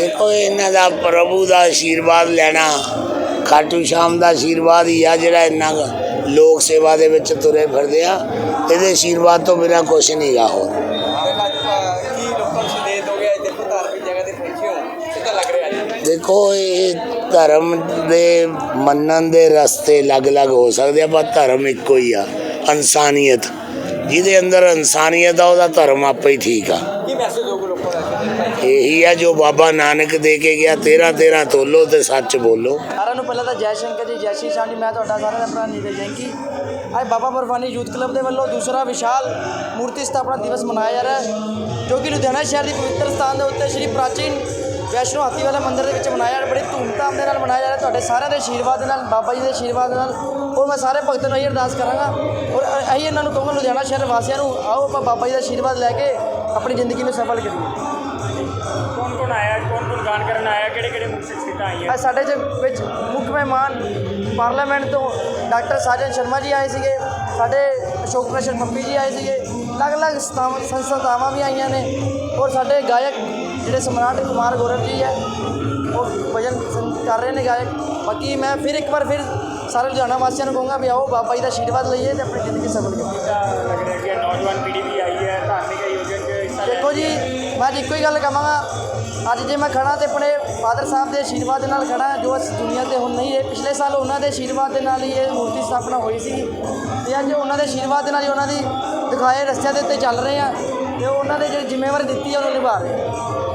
ਦੇਖੋ ਇਹਨਾਂ ਦਾ ਪ੍ਰਭੂ ਦਾ ਆਸ਼ੀਰਵਾਦ ਲੈਣਾ, ਖਾਟੂ ਸ਼ਾਮ ਦਾ ਆਸ਼ੀਰਵਾਦ ਹੀ ਆ ਜਿਹੜਾ ਇੰਨਾ ਕੁ ਲੋਕ ਸੇਵਾ ਦੇ ਵਿੱਚ ਤੁਰੇ ਫਿਰਦੇ ਆ। ਇਹਦੇ ਆਸ਼ੀਰਵਾਦ ਤੋਂ ਬਿਨਾਂ ਕੁਛ ਨਹੀਂਗਾ ਹੋਰ। ਦੇਖੋ ਇਹ ਧਰਮ ਦੇ ਮੰਨਣ ਦੇ ਰਸਤੇ ਅਲੱਗ-ਅਲੱਗ ਹੋ ਸਕਦੇ ਆ, ਪਰ ਧਰਮ ਇੱਕੋ ਹੀ ਆ, ਇਨਸਾਨੀਅਤ। ਜਿਹਦੇ ਅੰਦਰ ਇਨਸਾਨੀਅਤ ਆ, ਉਹਦਾ ਧਰਮ ਆਪੇ ਹੀ ਠੀਕ ਆ ਕੀ ਮੈਸੇਜ ਦੋਗੇ ਲੋਕਾਂ ਦਾ ਇਹੀ ਆ ਜੋ ਬਾਬਾ ਨਾਨਕ ਦੇ ਕੇ ਗਿਆ 13 13 ਤੋਲੋ ਤੇ ਸੱਚ ਬੋਲੋ। ਸਾਰਿਆਂ ਨੂੰ ਪਹਿਲਾਂ ਤਾਂ ਜੈ ਸ਼ੰਕਰ ਜੀ, ਜੈ ਸ਼੍ਰੀ ਸ਼ਾਮ ਜੀ, ਮੈਂ ਤੁਹਾਡਾ ਸਾਰਿਆਂ ਦਾ ਭਰਾ ਨੀਰਜ ਜੈਂਕੀ ਅੱਜ ਬਾਬਾ ਬਰਫਾਨੀ ਯੂਥ ਕਲੱਬ ਦੇ ਵੱਲੋਂ ਦੂਸਰਾ ਵਿਸ਼ਾਲ ਮੂਰਤੀ ਸਥਾਪਨਾ ਦਿਵਸ ਮਨਾਇਆ ਜਾ ਰਿਹਾ ਹੈ, ਜੋ ਕਿ ਲੁਧਿਆਣਾ ਸ਼ਹਿਰ ਦੀ ਪਵਿੱਤਰ ਸਥਾਨ ਦੇ ਉੱਤੇ ਸ਼੍ਰੀ ਪ੍ਰਾਚੀਨ ਵੈਸ਼ਨੋ ਹਾਥੀ ਵਾਲਾ ਮੰਦਿਰ ਦੇ ਵਿੱਚ ਮਨਾਇਆ ਜਾ ਰਿਹਾ, ਬੜੀ ਧੂਮਧਾਮ ਦੇ ਨਾਲ ਮਨਾਇਆ ਜਾ ਰਿਹਾ। ਤੁਹਾਡੇ ਸਾਰਿਆਂ ਦੇ ਆਸ਼ੀਰਵਾਦ ਦੇ ਨਾਲ, ਬਾਬਾ ਜੀ ਦੇ ਆਸ਼ੀਰਵਾਦ ਦੇ ਨਾਲ ਔਰ ਮੈਂ ਸਾਰੇ ਭਗਤਾਂ ਨੂੰ ਇਹ ਅਰਦਾਸ ਕਰਾਂਗਾ। ਔਰ ਅ- ਇਹੀ ਇਹਨਾਂ ਨੂੰ ਕਹੂੰਗਾ, ਲੁਧਿਆਣਾ ਸ਼ਹਿਰ ਵਾਸੀਆਂ ਨੂੰ, ਆਓ ਆਪਾਂ ਬਾਬਾ ਜੀ ਦਾ ਆਸ਼ੀਰਵਾਦ ਲੈ ਕੇ ਆਪਣੀ ਜ਼ਿੰਦਗੀ ਨੂੰ ਸਫਲ ਕਰੀਏ। ਕੌਣ ਕੌਣ ਆਇਆ? ਕੌਣ ਕੌਣ ਗਾਣ ਕਰਨ ਆਇਆ? ਕਿਹੜੇ ਕਿਹੜੇ ਮੁੱਖ ਸ਼ਖਸੀਅਤਾਂ ਆਈਆਂ? ਅੱਜ ਸਾਡੇ ਚ ਵਿੱਚ ਮੁੱਖ ਮਹਿਮਾਨ ਪਾਰਲੀਮੈਂਟ ਤੋਂ ਡਾਕਟਰ ਸਾਜਨ ਸ਼ਰਮਾ ਜੀ ਆਏ ਸੀਗੇ ਸਾਡੇ ਅਸ਼ੋਕ ਪ੍ਰਸ਼ਨ ਪੱਪੀ ਜੀ ਆਏ ਸੀਗੇ ਅਲੱਗ-ਅਲੱਗ ਸੰਸਥਾਵਾਂ ਵੀ ਆਈਆਂ ਨੇ ਔਰ ਸਾਡੇ ਗਾਇਕ ਜਿਹੜੇ ਸਮਰਾਟ ਕੁਮਾਰ ਗੌਰਵ ਜੀ ਹੈ ਉਹ ਭਜਨ ਕਰ ਰਹੇ ਨੇ ਗਾਇਕ। ਬਾਕੀ ਮੈਂ ਫਿਰ ਇੱਕ ਵਾਰ ਫਿਰ ਸਾਰੇ ਲੁਧਿਆਣਾ ਵਾਸੀਆਂ ਨੂੰ ਕਹੂੰਗਾ ਵੀ ਆਓ ਬਾਬਾ ਜੀ ਦਾ ਆਸ਼ੀਰਵਾਦ ਲਈਏ ਤੇ ਆਪਣੀ ਜ਼ਿੰਦਗੀ ਸਫਲ ਕਰੀਏ। ਮੈਂ ਅੱਜ ਇੱਕੋ ਹੀ ਗੱਲ ਕਹਾਂਗਾ ਅੱਜ ਜੇ ਮੈਂ ਖੜਾ ਤੇ ਆਪਣੇ ਫਾਦਰ ਸਾਹਿਬ ਦੇ ਆਸ਼ੀਰਵਾਦ ਦੇ ਨਾਲ ਖੜਾ ਜੋ ਇਸ ਦੁਨੀਆ ਤੇ ਹੁਣ ਨਹੀਂ ਰਹੇ ਪਿਛਲੇ ਸਾਲ ਉਹਨਾਂ ਦੇ ਆਸ਼ੀਰਵਾਦ ਦੇ ਨਾਲ ਹੀ ਇਹ ਮੂਰਤੀ ਸਥਾਪਨਾ ਹੋਈ ਸੀ। ਤੇ ਅੱਜ ਉਹਨਾਂ ਦੇ ਆਸ਼ੀਰਵਾਦ ਦੇ ਨਾਲ ਹੀ ਉਹਨਾਂ ਦੀ ਦਿਖਾਏ ਰਸਤਿਆਂ ਦੇ ਉੱਤੇ ਚੱਲ ਰਹੇ ਆ, ਤੇ ਉਹਨਾਂ ਦੇ ਜਿਹੜੀ ਜ਼ਿੰਮੇਵਾਰੀ ਦਿੱਤੀ ਆ, ਉਹਨੂੰ ਨਿਭਾ ਰਹੇ ਆ।